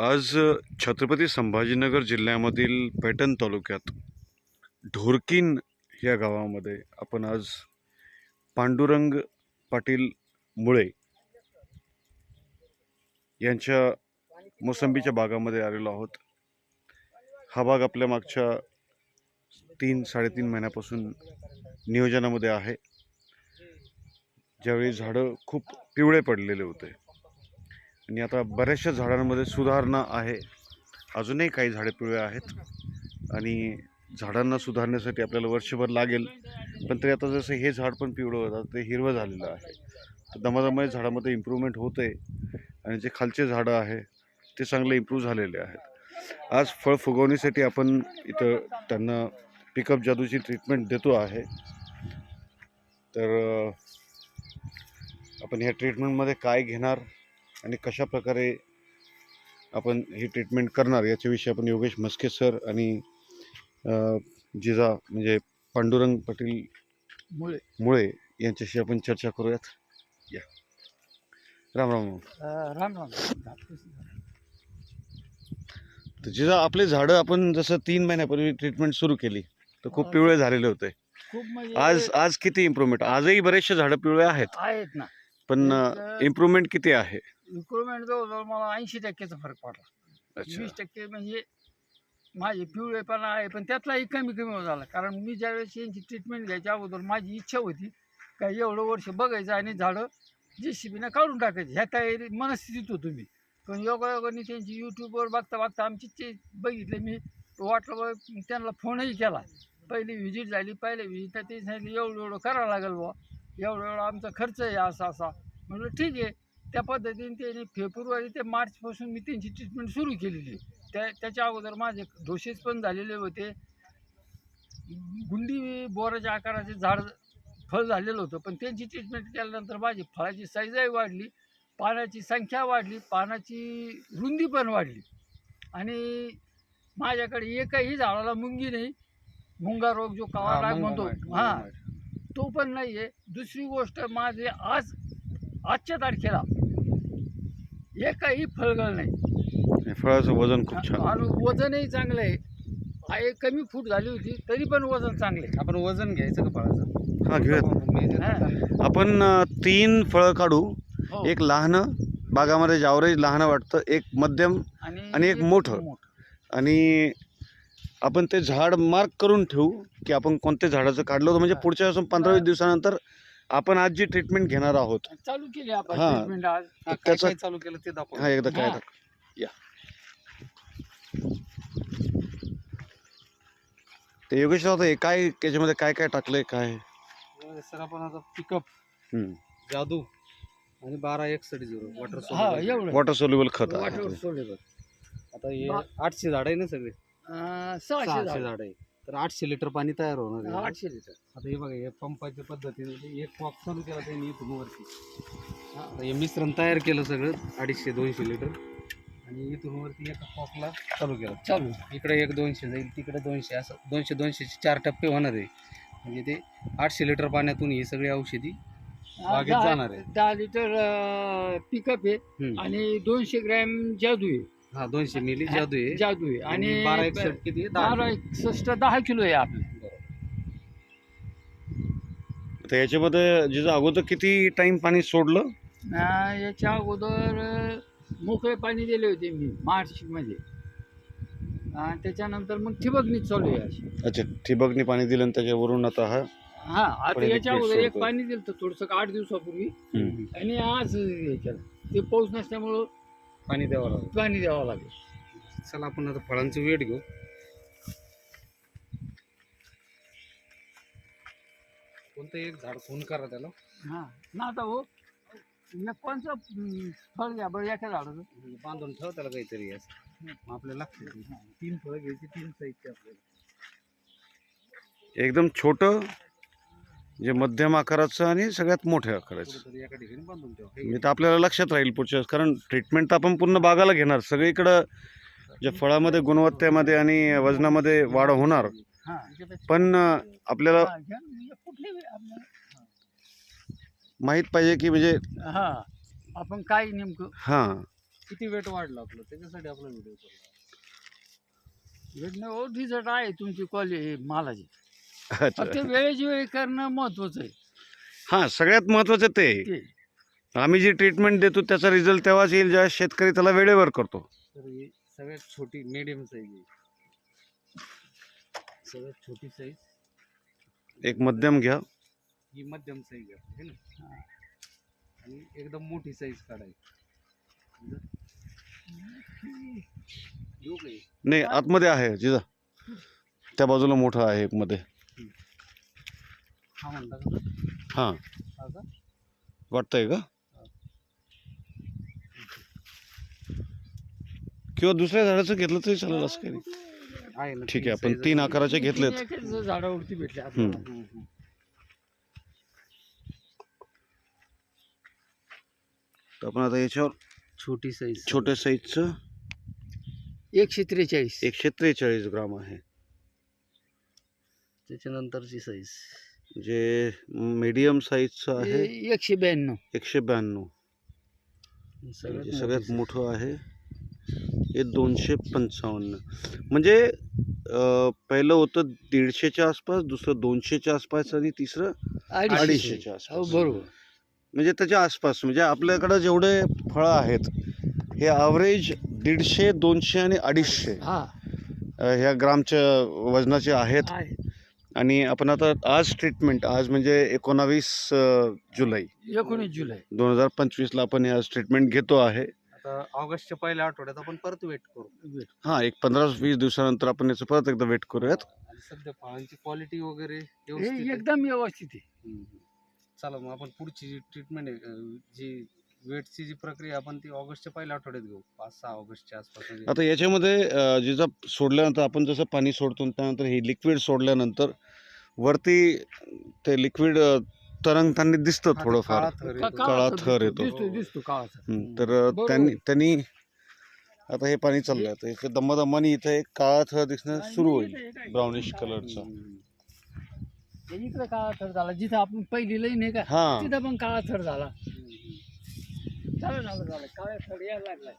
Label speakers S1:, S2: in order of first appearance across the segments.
S1: आज छत्रपती संभाजीनगर जिल्ह्यामधील पैठण तालुक्यात ढोरकीन या गावामध्ये आपण आज पांडुरंग पाटील मुळे यांच्या मोसंबीच्या बागामध्ये आलेलो आहोत. हा बाग आपल्या मागच्या तीन साडेतीन महिन्यापासून नियोजनामध्ये आहे. ज्यावेळी झाडं खूप पिवळे पडलेले होते आणि आता बऱ्याचशा झाडांमध्ये सुधारणा आहे. अजूनही काही झाडे पिवळे आहेत. आणि झाडांना सुधारण्यासाठी आपल्याला वर्षभर लागेल. पण तरी आता जसं हे झाड पण पिवळं होतं ते हिरवं झालेलं आहे. तर दमादमाने झाडामध्ये इम्प्रूव्हमेंट होते आणि जे खालचे झाडं आहे ते चांगले इम्प्रूव्ह झालेले आहेत. आज फळ फुगवणीसाठी आपण इथं त्यांना पिकअप जादूची ट्रीटमेंट देतो आहे. तर आपण ह्या ट्रीटमेंटमध्ये काय घेणार? आणि कशा प्रकारे आपण ही ट्रीटमेंट करणार याच्याविषयी आपण योगेश मस्के सर आणि जिजा म्हणजे पांडुरंग पाटील
S2: मुळे.
S1: मुळे यांच्याशी आपण चर्चा करूयात. या. राम राम.
S2: राम राम.
S1: तर जिजा आपले झाडं आपण जसं तीन महिन्यापूर्वी ट्रीटमेंट सुरू केली तर खूप
S2: हा.
S1: पिवळे झालेले होते.
S2: म्हणजे
S1: आज आज किती इम्प्रूव्हमेंट आजही बरेचसे झाडं पिवळे आहेत.
S2: आहेत ना.
S1: पण इम्प्रूव्हमेंट किती आहे?
S2: इम्प्रुव्हमेंट जवळजवळ मला ऐंशी टक्क्याचा फरक पडला.
S1: अच्छा.
S2: वीस टक्के म्हणजे माझे पिवळेपणा आहे पण त्यातलाही कमी कमी झाला कारण मी ज्यावेळेस यांची ट्रीटमेंट घ्यायच्या अगोदर माझी इच्छा होती का एवढं वर्ष बघायचं आणि झाडं जी शिबीनं काढून टाकायची. ह्या तयारी मनस्थितीत होतो मी. पण योगायोगाने त्यांची यूट्यूबवर बघता बघता आमची ते बघितले मी वाटलं बा त्यांना फोनही केला. पहिली व्हिजिट झाली पहिल्या व्हिजिटला ते सांगितलं एवढं एवढं करावं लागेल बुवा. एवढं एवढं आमचा खर्च आहे असा असा. म्हटलं ठीक आहे. त्या पद्धतीने त्यांनी फेब्रुवारी ते मार्चपासून मी त्यांची ट्रीटमेंट सुरू केलेली. त्या त्याच्या अगोदर माझे डोसेस पण झालेले होते. गुंडी बोराच्या आकाराचे झाड फळ झालेलं होतं पण त्यांची ट्रीटमेंट केल्यानंतर माझी फळाची साईजही वाढली पानाची संख्या वाढली पानाची रुंदी पण वाढली. आणि माझ्याकडे एकही झाडाला मुंगी नाही. मुंगा रोग जो काळा डाग म्हणतो हां. तो पण नाही आहे दुसरी गोष्ट माझे आज आजच्या तारखेला एकही फळगळ नाही.
S1: फळाचं वजन खूप छान
S2: आणि वजनही चांगलं आहे. कमी फूट झाली होती तरी पण वजन चांगले
S3: आपण वजन घ्यायचं का फळाचं?
S1: हा घेऊयात.
S2: हा.
S1: आपण तीन फळं काढू.
S2: हो.
S1: एक लहान बागामध्ये जावरेज लहान वाटतं एक मध्यम आणि एक मोठं. आणि आपण ते झाड मार्क करून ठेवू की आपण कोणत्या झाडाचं काढलं होतं. म्हणजे. पुढच्या पंधरा वीस दिवसानंतर आपण आज जी ट्रीटमेंट घेणार आहोत
S2: चालू केली आपण
S1: हा.
S2: ट्रीटमेंट आज
S3: हा, काय
S1: त्याचा-
S3: काय चालू केलं ते दाखव
S1: हा एकदा काय
S2: हा.
S1: दाख- या ते योगेश होतं हे काय त्याच्यामध्ये काय काय टाकलंय काय
S3: सर आपण आता पिकअप
S1: हम्म.
S3: जादू आणि बारा एक सडी झिरो वॉटर
S2: हा एवढं
S1: वॉटर सोल्युबल खत आहे.
S2: सोडलं
S3: आता हे
S2: बा-
S3: आठशे झाड आहे ना सगळे
S2: अं, सहाशे
S3: सहाशे
S2: झाड.
S3: झाड आहे तर आठशे लिटर पाणी तयार होणार आहे.
S2: आठशे लिटर.
S3: आता हे बघा हे पंपाच्या पद्धतीने एक पॉक चालू केला त्यांनी इथून वरती. हा, आता हे मिश्रण तयार केलं सगळं अडीचशे दोनशे लिटर. आणि इथून वरती एका पॉकला चालू केलं.
S2: चालू.
S3: इकडे एक दोनशे जाईल तिकडे दोनशे असं दोनशे दोनशेचे चार टप्पे होणार आहे. म्हणजे ते आठशे लिटर पाण्यातून ही सगळी औषधी बागेत जाणार आहे.
S2: दहा लिटर पिकअप आहे
S3: हम्म.
S2: आणि दोनशे ग्रॅम जादू आहे.
S3: हा दोनशे मिली जादू आहे.
S2: जादू आहे.
S3: आणि बारा एकसष्ट किती
S2: बारा एकसष्ट दहा किलो आहे आपलं.
S1: तर याच्यामध्ये जिथं अगोदर किती टाइम पाणी सोडलं?
S2: याच्या अगोदर अं, मोकळे पाणी दिले होते मी मार्चमध्ये. अं, त्याच्यानंतर मग ठिबकनीच चालू आहे अशी.
S1: अच्छा ठिबकनी पाणी दिलं आणि त्याच्यावरून आता हा
S2: हा आता
S1: पहिले
S2: याच्या अगोदर एक. पाणी दिलं होतं थोडंसं आठ दिवसापूर्वी.
S1: हम्म.
S2: आणि आज हे केलं ते पाऊस नसल्यामुळं
S3: पाणी द्यावं लागेल.
S2: पाणी द्यावं लागेल.
S3: चला आपण आता फळांचं वेट घेऊ. कोणतं एक झाड फोन करा त्याला.
S2: हा. ना आता हो. एक कोणचं फळ घ्या बरं एका झाडाचं.
S3: म्हणजे बांधून ठेव त्याला काहीतरी असं. मग आपल्याला लागते.
S2: तीन फळं घ्यायची तीन साईजचे आपल्याला.
S1: एकदम छोटं जे मध्यम आकाराचं आणि सगळ्यात मोठ्या आकाराचं.
S3: कुठेतरी एका ठिकाणी बांधून ठेव.
S1: म्हणजे ते आपल्याला लक्षात राहील पुढच्या. कारण ट्रीटमेंट तर आपण पूर्ण बागाला घेणार. सगळीकडं जे फळामध्ये गुणवत्तेमध्ये आणि वजनामध्ये वाढ होणार. पण आपल्याला
S2: म्हणजे
S1: माहीत पाहिजे की म्हणजे
S2: हा आपण काय नेमकं
S1: हां.
S3: किती वेट वाढलं आपलं? त्याच्यासाठी आपला व्हिडिओ चालला
S2: रिझल्ट आहे तुमची क्वालिटी मालाची. फक्त
S1: अच्छा.
S2: वेळेची वेळी करणं महत्वाचं आहे.
S1: हां सगळ्यात महत्त्वाचं ते. आम्ही जी ट्रीटमेंट देतो त्याचा रिझल्ट तेव्हाच येईल जेव्हा शेतकरी त्याला वेळेवर करतो.
S3: तर ही सगळ्यात छोटी मिडियम साईज आहे. सगळ्यात छोटी साईज
S1: एक मध्यम घ्या.
S3: ही मध्यम साईज आहे है ना? आणि एकदम मोठी साईज काढायची. येऊ का हे?
S1: नाही आतमध्ये आहे जिजा. त्या बाजूला मोठं आहे एक मध्ये.
S3: हा म्हणता का?
S1: हाँ.
S3: हा का?
S1: वाटतंय का? किंवा दुसऱ्या झाडाचं घेतलं तरी चालेल असं काही नाही.
S3: आहे ना
S1: ठीक आहे
S3: तीन
S1: आपण
S3: size
S1: तीन. आकाराचे घेतलेत.
S2: एकच झाडावरती भेटले आपल्याला
S1: हम्म.
S3: हम्म, हम्म.
S1: तर आपण आता याच्यावर
S3: छोटी साईज
S1: छोट्या साईजचं
S2: एकशे त्रेचाळीस.
S1: एकशे त्रेचाळीस ग्राम आहे.
S3: त्याच्यानंतरची साईज
S1: जे मीडियम साईजचं आहे
S2: हे एकशे ब्याण्णव.
S1: एकशे ब्याण्णव. सगळ्यात मोठं आहे हे दोनशे पंचावन्न. म्हणजे अं, पहिलं होतं दीडशेच्या आसपास दुसरं दोनशेच्या आसपास आणि तिसरं अडीचशेच्या
S2: हो
S1: आसपास.
S2: बरोबर.
S1: म्हणजे त्याच्या आसपास म्हणजे आपल्याकडं जेवढे फळं आहेत हे ॲव्हरेज दीडशे दोनशे आणि अडीचशे.
S2: हा.
S1: अं, ह्या ग्रामच्या वजनाचे आहेत.
S2: आहे
S1: आणि आपण आता आज ट्रीटमेंट आज म्हणजे एकोणावीस जुलै.
S2: एकोणीस जुलै.
S1: दोन हजार पंचवीसला आपण आज ट्रीटमेंट घेतो आहे.
S3: आता ऑगस्टच्या पहिल्या आठवड्यात आपण परत वेट करू.
S1: हां एक पंधरा वीस दिवसानंतर आपण याचं परत एकदा वेट करूयात.
S3: सध्या फळांची क्वालिटी वगैरे?
S2: एकदम व्यवस्थित आहे.
S3: चला मग आपण पुढची जी ट्रीटमेंट जी वेटची जी प्रक्रिया आपण ती ऑगस्टच्या पहिल्या आठवड्यात घेऊ पाच सहा ऑगस्टच्या आसपास म्हणजे
S1: आता याच्यामध्ये अं, जिचा सोडल्यानंतर आपण जसं पाणी सोडतो त्यानंतर हे लिक्विड सोडल्यानंतर वरती ते लिक्विड तरंगताना दिसतं
S3: हा, ते
S1: थोडंफार
S3: काळा थर येतो.
S1: काळा
S2: थर
S1: थर
S2: दिसतो,
S1: येतो.
S2: दिसतो दिसतो काळा थर
S1: हं, तर
S2: बरोबर.
S1: त्यांनी त्यांनी आता हे पाणी चाललं आता इथे दमादमानी इथे एक काळा थर दिसणं सुरू होईल ब्राउनिश कलरचा
S3: हम्म.
S2: इकडे काळा थर झाला जिथं आपण पहिली लई नाही का
S1: हां
S2: तिथं पण काळा थर झाला
S3: हम्म.
S2: झालं झालं झालं. काळा थर यायला लागलाय?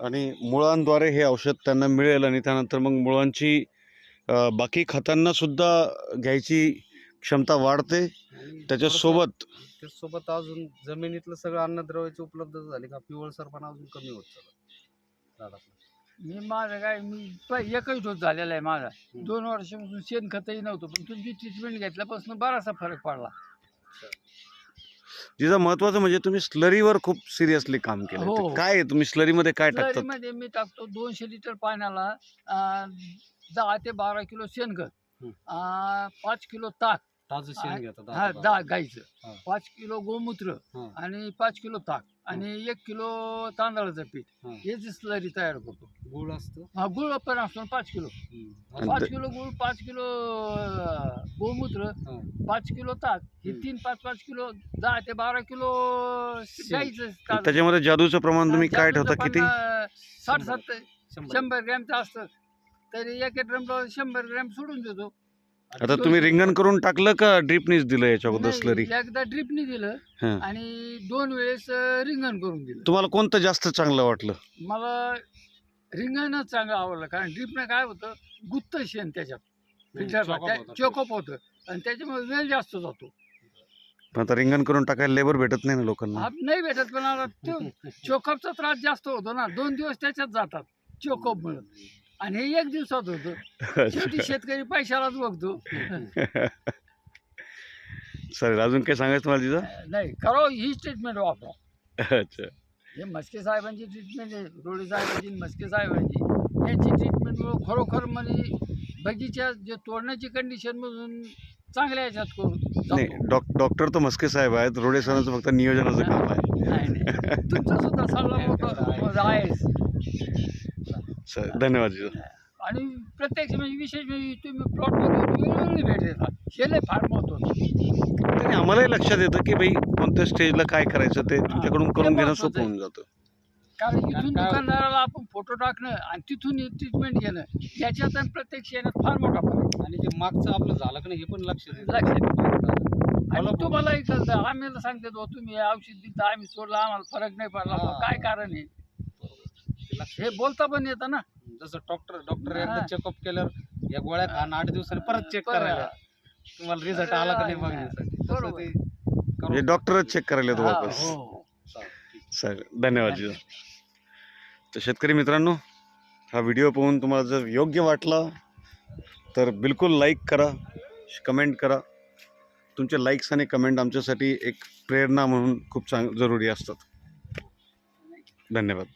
S1: आणि मुळांद्वारे हे औषध त्यांना मिळेल आणि त्यानंतर मग मुळांची अं, बाकी खतांना सुद्धा घ्यायची क्षमता वाढते.
S3: आणि
S1: त्याच्यासोबत
S3: त्यासोबत अजून जमिनीतलं सगळं अन्नद्रव्याची उपलब्धता झाली का? पिवळसरपणा अजून कमी होत झाडातलं.
S2: मी माझं काय मी एकच डोस झालेला आहे माझा. दोन वर्षापासून शेणखतही नव्हतं पण तुमची ट्रीटमेंट घेतल्यापासून बराचसा फरक पडला.
S1: जिथं महत्वाचं म्हणजे तुम्ही स्लरीवर खूप सिरियसली काम केलं
S2: हो.
S1: काय आहे? तुम्ही स्लरीमध्ये काय टाकतात
S2: मध्ये मी टाकतो दोनशे लिटर पाण्याला अं, दहा ते बारा किलो शेणखत
S3: हं.
S2: अं, पाच किलो ताक
S3: ताजं शेण घेतात
S2: हा
S3: आता
S2: दहा. गाईचं
S3: हा.
S2: पाच किलो गोमूत्र
S3: हा.
S2: आणि पाच किलो ताक आणि एक किलो तांदळाचं पीठ
S3: हा.
S2: हे स्लरी तयार करतो
S3: गुळ असतो
S2: हा गुळ पण असतो पाच किलो
S3: हम्म.
S2: पाच किलो गुळ पाच किलो अं, गोमूत्र
S3: हा.
S2: पाच किलो ताक हे
S3: हम्म.
S2: तीन पाच पाच किलो दहा ते बारा किलो
S3: शेण.
S2: गाईचं
S1: आणि
S2: ताक.
S1: त्याच्यामध्ये जादूचं प्रमाण तुम्ही काय ठेवता किती
S2: पन्नास- साठ
S3: शंभर.
S2: सत्तर
S3: शंभर.
S2: ग्रॅमचं असतं तरी एक एक ड्रम शंभर ग्रॅम सोडून देतो
S1: आता तुम्ही रिंगण करून टाकलं का ड्रिपनीच दिलं याच्या अगोदर
S2: नाही,
S1: स्लरी
S2: एकदा ड्रिपनी दिलं
S1: हा.
S2: आणि दोन वेळेस अं, रिंगण करून दिलं.
S1: तुम्हाला कोणतं जास्त चांगलं वाटलं?
S2: मला रिंगणच चांगलं आवडलं कारण ड्रिपनं काय होतं गुत्त शेण त्याच्यात.
S3: चॉकअप होतं.
S2: चोकअप होतं. आणि त्याच्यामुळे वेळ जास्त जातो.
S1: पण आता रिंगण करून टाकायला लेबर भेटत नाही ना लोकांना.
S2: आप नाही भेटत पण आता तो चोकअपचा त्रास जास्त होतो ना. दोन दिवस त्याच्यात जातात चोकअपमुळे आणि हे एक दिवसात होतं. शेवटी शेतकरी पैशालाच बघतो.
S1: चालेल अजून काय सांगायचं तुम्हाला तिथं?
S2: नाही करो ही ट्रीटमेंट वापरा.
S1: अच्छा.
S2: हे मस्के साहेबांची ट्रीटमेंट आहे रोडे साहेबांची मस्के साहेबांची. यांची ट्रीटमेंट खरोखर म्हणजे बगीचा जे तोडण्याची कंडिशनमधून चांगल्या याच्यात करू
S1: नाही. डॉक डॉक्टर तर मस्के साहेब आहेत रोडे सरांचं फक्त नियोजनाचं काम आहे.
S2: नाही नाही. तुमचा सुद्धा सल्ला आहेच.
S1: धन्यवाद जिजा
S2: आणि प्रत्यक्ष म्हणजे विशेष म्हणजे तुम्ही प्लॉटवर वेगवेगळी भेट देतात हे लय फार महत्वाचं
S1: आणि आम्हालाही लक्षात येतं की भाई कोणत्या स्टेजला काय करायचं ते तुमच्याकडून
S2: ते
S1: करून घेणं सोपं. होऊन जातं.
S2: कारण इथून
S3: काय-
S2: दुकानदाराला आपण फोटो टाकणं आणि तिथून ट्रीटमेंट घेणं याच्यात आणि प्रत्यक्ष येण्यात फार मोठा फरक आहे.
S3: आणि ते मागचं आपलं झालं का नाही हे पण लक्षात येतं.
S2: लक्षात आणि तुम्हाला इथं आम्ही सांगते तुम्ही हे औषध दिलं आम्ही सोडलं आम्हाला फरक नाही पडला
S3: हा.
S2: काय कारण आहे? हे बोलता पण येतं ना.
S3: जसं डॉक्टर डॉक्टर. एकदा चेकअप केल्यावर या गोळ्या खाणं आठ दिवसांनी परत चेक. करायला. तुम्हाला रिझल्ट आला का नाही
S2: हा,
S3: बघण्यासाठी. तसं
S2: बरोबर.
S3: ते
S1: म्हणजे
S3: करून-
S1: डॉक्टरच चेक करायला येतो
S2: हा,
S1: वापस.
S2: हो.
S1: चालेल धन्यवाद जी. तर शेतकरी मित्रांनो हा व्हिडिओ पाहून तुम्हाला जर योग्य वाटला तर बिलकुल लाईक करा कमेंट करा. तुमचे लाईक्स आणि कमेंट आमच्यासाठी एक प्रेरणा म्हणून खूप चांग जरुरी असतात. धन्यवाद.